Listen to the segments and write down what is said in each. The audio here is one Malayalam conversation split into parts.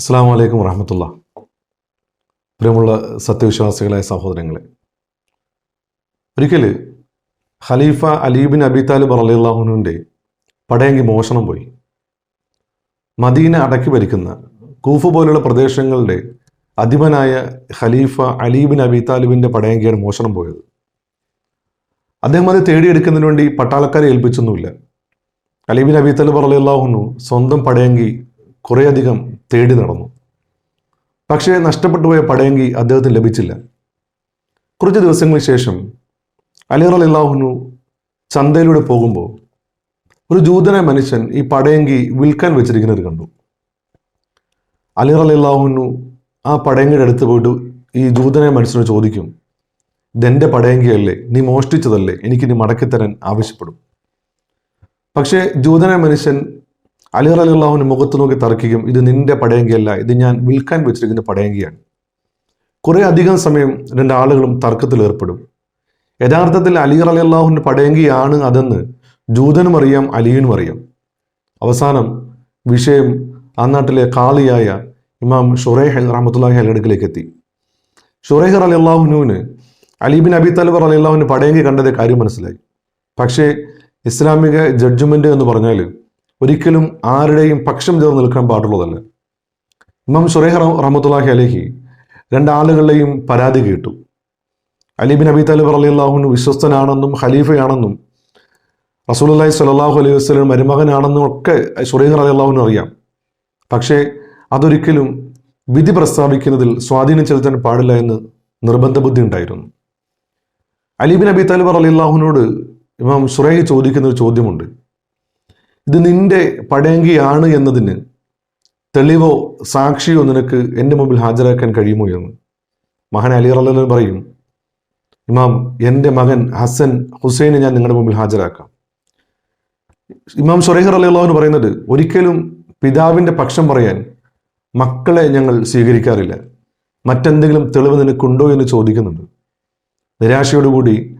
അസ്സാം വലൈക്കും വറഹമത്തുള്ള. പ്രിയമുള്ള സത്യവിശ്വാസികളായ സഹോദരങ്ങളെ. ഒരിക്കൽ ഖലീഫ അലീബിൻ അബി താലിബ് അലിള്ളാഹുനുവിന്റെ പടയങ്കി മോഷണം പോയി. മദീന അടക്കി ഭരിക്കുന്ന കൂഫ് പോലുള്ള പ്രദേശങ്ങളുടെ അധിപനായ ഖലീഫ അലീബിൻ അബി താലിബിന്റെ പടയങ്കിയാണ് മോഷണം പോയത്. അദ്ദേഹം അത് തേടിയെടുക്കുന്നതിന് വേണ്ടി പട്ടാളക്കാരെ ഏൽപ്പിച്ചൊന്നുമില്ല. അലീബിൻ അബി താലിബ് അലിള്ളാഹുനു സ്വന്തം പടയങ്കി കുറേയധികം തേടി നടന്നു. പക്ഷേ നഷ്ടപ്പെട്ടു പോയ പടയങ്കി അദ്ദേഹത്തിന് ലഭിച്ചില്ല. കുറച്ച് ദിവസങ്ങൾക്ക് ശേഷം അലിർ അലിള്ളാഹുനു ചന്തയിലൂടെ പോകുമ്പോൾ ഒരു ജൂതനായ മനുഷ്യൻ ഈ പടയങ്കി വിൽക്കാൻ വെച്ചിരിക്കുന്നത് കണ്ടു. അലിർ അലിള്ളാഹുനു ആ പടയങ്കിയുടെ അടുത്ത് പോയിട്ട് ഈ ജൂതനായ മനുഷ്യനോട് ചോദിക്കും ഇതെന്റെ പടയങ്കിയല്ലേ? നീ മോഷ്ടിച്ചതല്ലേ? എനിക്ക് നീ മടക്കിത്തരാൻ ആവശ്യപ്പെടും. പക്ഷേ ജൂതനായ മനുഷ്യൻ അലിർ അലിള്ളാഹുവിന് മുഖത്ത് നോക്കി തർക്കിക്കും ഇത് നിന്റെ പടയങ്കിയല്ല ഇത് ഞാൻ വിൽക്കാൻ വെച്ചിരിക്കുന്ന പടയങ്കിയാണ്. കുറേ അധികം സമയം രണ്ട് ആളുകളും തർക്കത്തിൽ ഏർപ്പെടും. യഥാർത്ഥത്തിൽ അലിഹർ അലി അള്ളാഹുവിന്റെ പടയങ്കിയാണ് അതെന്ന് ജൂതനും അറിയാം അലിയനും അറിയാം. അവസാനം വിഷയം ആ നാട്ടിലെ കാളിയായ ഇമാം ഷുറൈഹ് റഹമത്തുല്ലാഹി അലിയടുക്കിലേക്ക് എത്തി. ഷുറേഹർ അലി അള്ളാഹുനുവിന് അലിബിൻ അബി തലബർ അലി അള്ളാഹുവിന് പടയങ്കി കണ്ടത് കാര്യം മനസ്സിലായി. പക്ഷേ ഇസ്ലാമിക ജഡ്ജ്മെന്റ് എന്ന് പറഞ്ഞാൽ ഒരിക്കലും ആരുടെയും പക്ഷം ചേർന്ന് നിൽക്കാൻ പാടുള്ളതല്ല. ഇമാം ഷുറൈഹ് റഹമത്തുല്ലാഹി അലഹി രണ്ടാളുകളുടെയും പരാതി കേട്ടു. അലിബിൻ അബി താലിബ് അലി അള്ളാഹുവിന് വിശ്വസ്തനാണെന്നും ഖലീഫയാണെന്നും റസൂലി സ്വല്ലാഹു അലൈഹി വസ്ലം മരുമകനാണെന്നും ഒക്കെ ഷുറൈഹ് അലി അള്ളാഹുവിന് അറിയാം. പക്ഷേ അതൊരിക്കലും വിധി പ്രസ്താവിക്കുന്നതിൽ സ്വാധീനം ചെലുത്താൻ പാടില്ല എന്ന് നിർബന്ധ ബുദ്ധി ഉണ്ടായിരുന്നു. അലിബിൻ അബി താലിബ് അലി അള്ളാഹുവിനോട് ഇമാം ഷുറൈഹ് ചോദിക്കുന്ന ഒരു ചോദ്യമുണ്ട്. ഇത് നിന്റെ പടയങ്കിയാണ് എന്നതിന് തെളിവോ സാക്ഷിയോ നിനക്ക് എന്റെ മുമ്പിൽ ഹാജരാക്കാൻ കഴിയുമോ എന്ന്? മഹാൻ അലി റല്ലു പറയും ഇമാം എന്റെ മകൻ ഹസൻ ഹുസൈനെ ഞാൻ നിങ്ങളുടെ മുമ്പിൽ ഹാജരാക്കാം. ഇമാം സുരേഹർ അലി അള്ളാഹുന് പറയുന്നത് ഒരിക്കലും പിതാവിന്റെ പക്ഷം പറയാൻ മക്കളെ ഞങ്ങൾ സ്വീകരിക്കാറില്ല. മറ്റെന്തെങ്കിലും തെളിവ് നിനക്കുണ്ടോ എന്ന് ചോദിക്കുന്നുണ്ട്. നിരാശയോടുകൂടി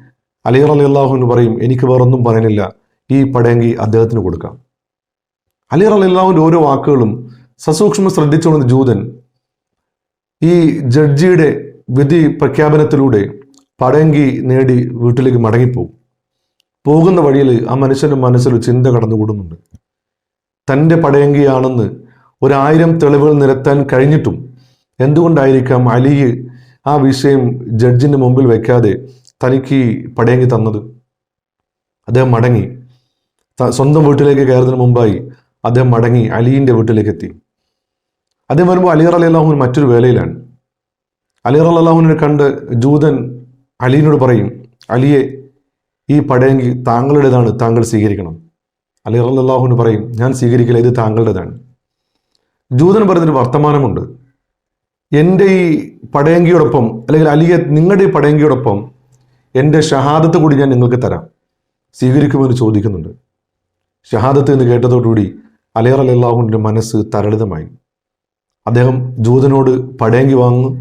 അലി അലി അള്ളാഹുവിന് പറയും എനിക്ക് വേറൊന്നും പറയാനില്ല. ഈ പടയങ്കി അദ്ദേഹത്തിന് കൊടുക്കാം. അലി അലിള്ളാഹുവിന്റെ ഓരോ വാക്കുകളും സസൂക്ഷ്മം ശ്രദ്ധിച്ചുകൊണ്ട് ജൂതൻ ഈ ജഡ്ജിയുടെ വിധി പ്രഖ്യാപനത്തിലൂടെ പടയങ്കി നേടി വീട്ടിലേക്ക് മടങ്ങിപ്പോകും പോകുന്ന വഴിയിൽ ആ മനുഷ്യന്റെ മനസ്സിൽ ചിന്ത കടന്നുകൂടുന്നുണ്ട്. തന്റെ പടയങ്കിയാണെന്ന് ഒരായിരം തെളിവുകൾ നിരത്താൻ കഴിഞ്ഞിട്ടും എന്തുകൊണ്ടായിരിക്കാം അലി ആ വിഷയം ജഡ്ജിന്റെ മുമ്പിൽ വെക്കാതെ തനിക്ക് പടയങ്കി തന്നത്? അദ്ദേഹം മടങ്ങി. സ്വന്തം വീട്ടിലേക്ക് കയറുന്നതിന് മുമ്പായി അദ്ദേഹം മടങ്ങി അലീന്റെ വീട്ടിലേക്ക് എത്തി അദ്ദേഹം വരുമ്പോൾ അലിയർ അലി അള്ളാഹുൻ മറ്റൊരു വേലയിലാണ്. അലി അള്ളാഹുവിനെ കണ്ട് ജൂതൻ അലീനോട് പറയും അലിയെ ഈ പടയെങ്കിൽ താങ്കളുടേതാണ് താങ്കൾ സ്വീകരിക്കണം. അലി അള്ളാഹുവിന് പറയും ഞാൻ സ്വീകരിക്കില്ല ഇത് താങ്കളുടേതാണ്. ജൂതൻ പറയുന്നൊരു വർത്തമാനമുണ്ട്. എന്റെ ഈ പടയങ്കിയോടൊപ്പം അല്ലെങ്കിൽ അലിയെ നിങ്ങളുടെ ഈ പടയങ്കിയോടൊപ്പം എന്റെ ഷഹാദത്ത് കൂടി ഞാൻ നിങ്ങൾക്ക് തരാം സ്വീകരിക്കുമെന്ന് ചോദിക്കുന്നുണ്ട്. ഷഹാദത്ത് എന്ന് കേട്ടതോടുകൂടി അലിയർ അലി അള്ളാഹുവിന്റെ മനസ്സ് തരളിതമായി. അദ്ദേഹം ജൂതനോട് പടയങ്കി വാങ്ങും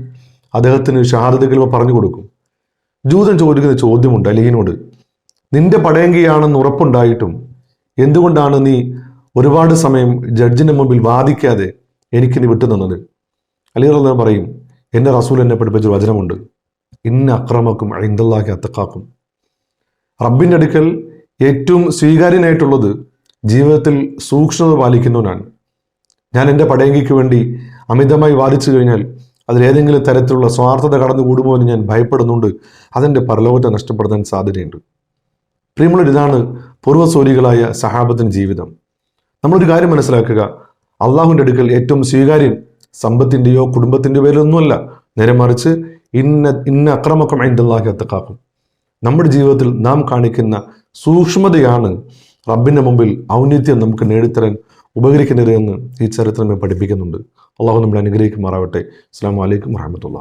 അദ്ദേഹത്തിന് ഷഹാദത്ത് കലിമ പറഞ്ഞു കൊടുക്കും. ജൂതൻ ചോദിക്കുന്ന ചോദ്യമുണ്ട് അലിഹിനോട് നിന്റെ പടയങ്കിയാണെന്ന് ഉറപ്പുണ്ടായിട്ടും എന്തുകൊണ്ടാണ് നീ ഒരുപാട് സമയം ജഡ്ജിന്റെ മുമ്പിൽ വാദിക്കാതെ എനിക്ക് നീ വിട്ടുതന്നത് അലിയർ അല്ല പറയും എന്റെ റസൂൽ എന്നെ പഠിപ്പിച്ച വചനമുണ്ട്. ഇന്ന അക്രമക്കും അഴിന്തല്ലാഹി അത്തക്കാക്കും റബ്ബിന്റെ അടുക്കൽ ഏറ്റവും സ്വീകാര്യനായിട്ടുള്ളത് ജീവിതത്തിൽ സൂക്ഷ്മത പാലിക്കുന്നവനാണ്. ഞാൻ എന്റെ പടയങ്കിക്ക് വേണ്ടി അമിതമായി വാദിച്ചു കഴിഞ്ഞാൽ അതിലേതെങ്കിലും തരത്തിലുള്ള സ്വാർത്ഥത കടന്നുകൂടുമോ എന്ന് ഞാൻ ഭയപ്പെടുന്നുണ്ട്. അതെന്റെ പരലോകത്തെ നഷ്ടപ്പെടുത്താൻ സാധ്യതയുണ്ട്. പ്രിയമുള്ളൊരിതാണ് പൂർവസൂരികളായ സഹാബത്തിന്റെ ജീവിതം. നമ്മളൊരു കാര്യം മനസ്സിലാക്കുക. അള്ളാഹുവിന്റെ അടുക്കൽ ഏറ്റവും സ്വീകാര്യം സമ്പത്തിന്റെയോ കുടുംബത്തിന്റെയോ പേരിലൊന്നുമല്ല. നേരെ മറിച്ച് ഇന്ന ഇന്ന അക്രമക്കം അള്ളാഹി അത്തക്കാക്കും നമ്മുടെ ജീവിതത്തിൽ നാം കാണിക്കുന്ന സൂക്ഷ്മതയാണ് റബ്ബിന്റെ മുമ്പിൽ ഔന്നിത്യം നമുക്ക് നേടിത്തരാൻ ഉപകരിക്കുന്നത് എന്ന് ഈ ചരിത്രമേ പഠിപ്പിക്കുന്നുണ്ട്. അള്ളാഹു നമ്മളെ അനുഗ്രഹിക്കുമാറാവട്ടെ. അസ്സാം വലൈക്കും വാഹമത്തുള്ള